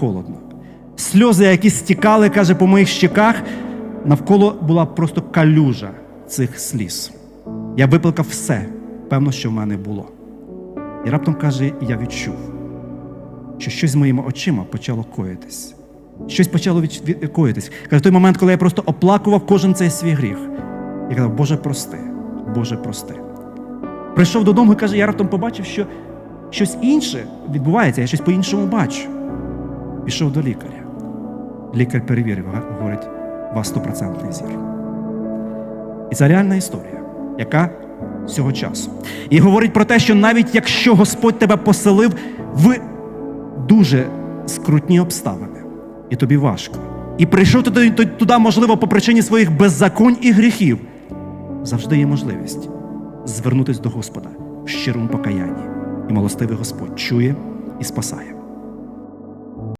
холодно. Сльози, які стікали, каже, по моїх щеках, навколо була просто калюжа цих сліз. Я виплакав все, певно, що в мене було. І раптом каже, я відчув, що щось з моїми очима почало коїтись. Щось почало від, коїтись. Каже, той момент, коли я просто оплакував кожен цей свій гріх. Я казав, Боже, прости, Боже, прости. Прийшов додому і каже, я раптом побачив, що щось інше відбувається, я щось по-іншому бачу. Пішов до лікаря. Лікар перевірив, говорить, у вас стопроцентний зір. І це реальна історія, яка цього часу. І говорить про те, що навіть якщо Господь тебе поселив в дуже скрутні обставини, і тобі важко, і прийшов ти туди, можливо, по причині своїх беззаконь і гріхів, завжди є можливість звернутися до Господа в щирому покаянні. І милостивий Господь чує і спасає.